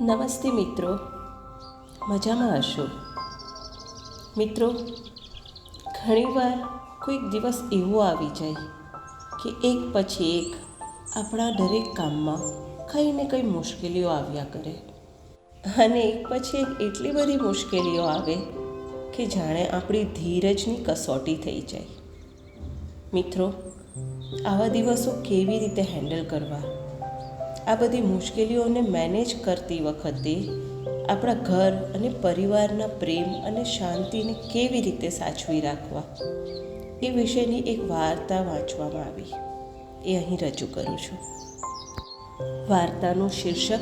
નમસ્તે મિત્રો. મજામાં હશો? મિત્રો, ઘણીવાર કોઈક દિવસ એવો આવી જાય કે એક પછી એક આપણા દરેક કામમાં કંઈ ને કંઈ મુશ્કેલીઓ આવ્યા કરે. અને એક પછી એક એટલી બધી મુશ્કેલીઓ આવે કે જાણે આપણી ધીરજની કસોટી થઈ જાય. મિત્રો, આવા દિવસો કેવી રીતે હેન્ડલ કરવા? આ બધી મુશ્કેલીઓને મેનેજ કરતી વખતે આપણા ઘર અને પરિવારના પ્રેમ અને શાંતિને કેવી રીતે સાચવી રાખવા, એ વિશેની એક વાર્તા વાંચવામાં આવી. એ અહીં રજૂ કરું છું. વાર્તાનું શીર્ષક,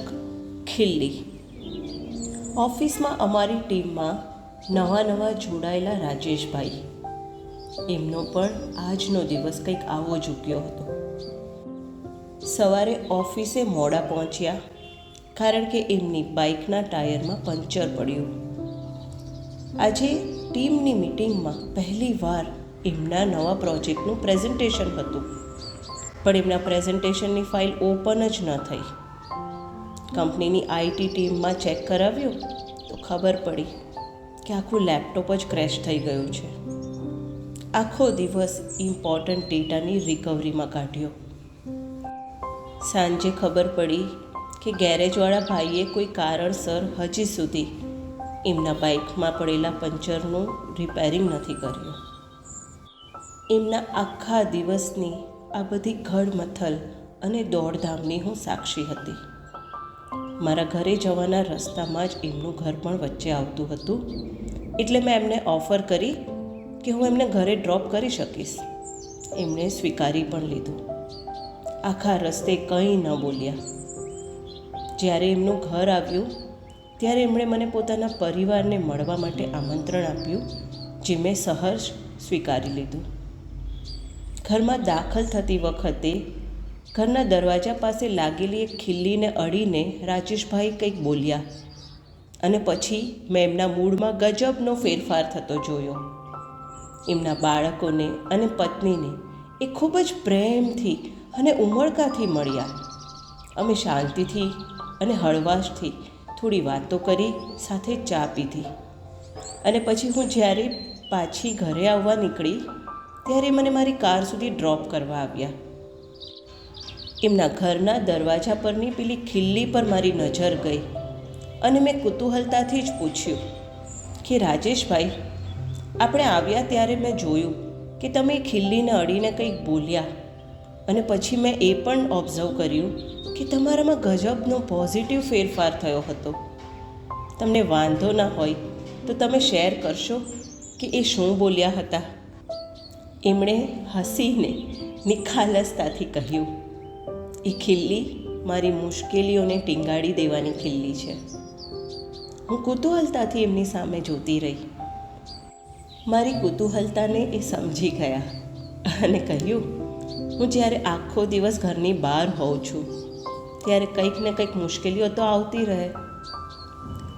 ખિલ્લી. ઓફિસમાં અમારી ટીમમાં નવા નવા જોડાયેલા રાજેશભાઈ. એમનો પણ આજનો દિવસ કંઈક આવો ચૂક્યો હતો. સવારે ઓફિસે મોડા પહોંચ્યા, કારણ કે એમની બાઇકના ટાયરમાં પંચર પડ્યું. આજે ટીમની મિટિંગમાં પહેલી વાર એમના નવા પ્રોજેક્ટનું પ્રેઝન્ટેશન હતું, પણ એમના પ્રેઝન્ટેશનની ફાઇલ ઓપન જ ન થઈ. કંપનીની આઈટી ટીમમાં ચેક કરાવ્યું, તો ખબર પડી કે આખું લેપટોપ જ ક્રેશ થઈ ગયું છે. આખો દિવસ ઇમ્પોર્ટન્ટ ડેટાની રિકવરીમાં કાઢ્યો. સાંજે ખબર પડી કે ગેરેજવાળા ભાઈએ કોઈ કારણસર હજી સુધી એમના બાઇકમાં પડેલા પંચરનું રિપેરિંગ નથી કર્યું. એમના આખા દિવસની આ બધી ઘડમથલ અને દોડધામની હું સાક્ષી હતી. મારા ઘરે જવાના રસ્તામાં જ એમનું ઘર પણ વચ્ચે આવતું હતું. એટલે મેં એમને ઓફર કરી કે હું એમને ઘરે ડ્રોપ કરી શકીશ. એમણે સ્વીકારી પણ લીધું. આખા રસ્તે કંઈ ન બોલ્યા. જ્યારે એમનું ઘર આવ્યું, ત્યારે એમણે મને પોતાના પરિવારને મળવા માટે આમંત્રણ આપ્યું, જે મેં સહર્ષ સ્વીકારી લીધું. ઘરમાં દાખલ થતી વખતે ઘરના દરવાજા પાસે લાગેલી એક ખીલ્લીને અડીને રાજેશભાઈ કંઈક બોલ્યા અને પછી મેં એમના મૂડમાં ગજબનો ફેરફાર થતો જોયો. એમના બાળકોને અને પત્નીને એ ખૂબ જ પ્રેમથી અને ઉમળકાથી મળ્યા. અમે શાંતિથી અને હળવાશથી થોડી વાતો કરી, સાથે ચા પીધી. અને પછી હું જ્યારે પાછી ઘરે આવવા નીકળી, ત્યારે મને મારી કાર સુધી ડ્રોપ કરવા આવ્યા. એમના ઘરના દરવાજા પરની પેલી ખિલ્લી પર મારી નજર ગઈ અને મેં કુતૂહલતાથી જ પૂછ્યું કે, રાજેશભાઈ, આપણે આવ્યા ત્યારે મેં જોયું કે તમે ખિલ્લીને અડીને કંઈક બોલ્યા. અને પછી મેં એ પણ ઓબ્ઝર્વ કર્યું કે તમારામાં ગજબનો પોઝિટિવ ફેરફાર થયો હતો. તમને વાંધો ના હોય તો તમે શેર કરશો કે એ શું બોલ્યા હતા. એમણે હસીને નિખાલસતાથી કહ્યું, એ ખિલ્લી મારી મુશ્કેલીઓને ટીંગાડી દેવાની ખિલ્લી છે. હું કુતૂહલતાથી એમની સામે જોતી રહી. મારી કુતૂહલતાને એ સમજી ગયા અને કહ્યું, હું જ્યારે આખો દિવસ ઘરની બહાર હોઉં છું, ત્યારે કંઈક ને કંઈક મુશ્કેલીઓ તો આવતી રહે.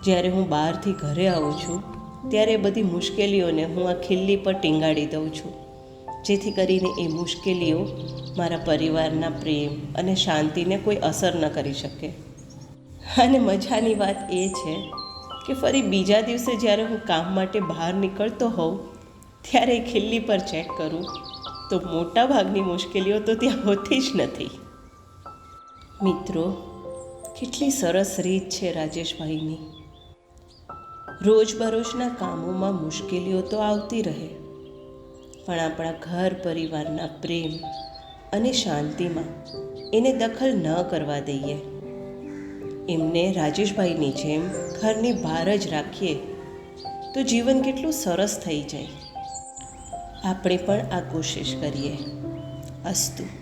જ્યારે હું બહારથી ઘરે આવું છું, ત્યારે બધી મુશ્કેલીઓને હું આ ખીલ્લી પર ટીંગાડી દઉં છું. જેથી કરીને એ મુશ્કેલીઓ મારા પરિવારના પ્રેમ અને શાંતિને કોઈ અસર ન કરી શકે. અને મજાની વાત એ છે કે ફરી બીજા દિવસે જ્યારે હું કામ માટે બહાર નીકળતો હોઉં, ત્યારે ખિલ્લી પર ચેક કરું, તો મોટા ભાગની મુશ્કેલીઓ તો ત્યાં હોતી જ નથી. મિત્રો, કેટલી સરસ રીત છે રાજેશભાઈની. રોજબરોજના કામોમાં મુશ્કેલીઓ તો આવતી રહે, પણ આપણા ઘર પરિવારના પ્રેમ અને શાંતિમાં એને દખલ ન કરવા દઈએ. એમને રાજેશભાઈની જેમ ઘરની બહાર જ રાખીએ તો જીવન કેટલું સરસ થઈ જાય. આપણે પણ આ કોશિશ કરીએ. અસ્તુ.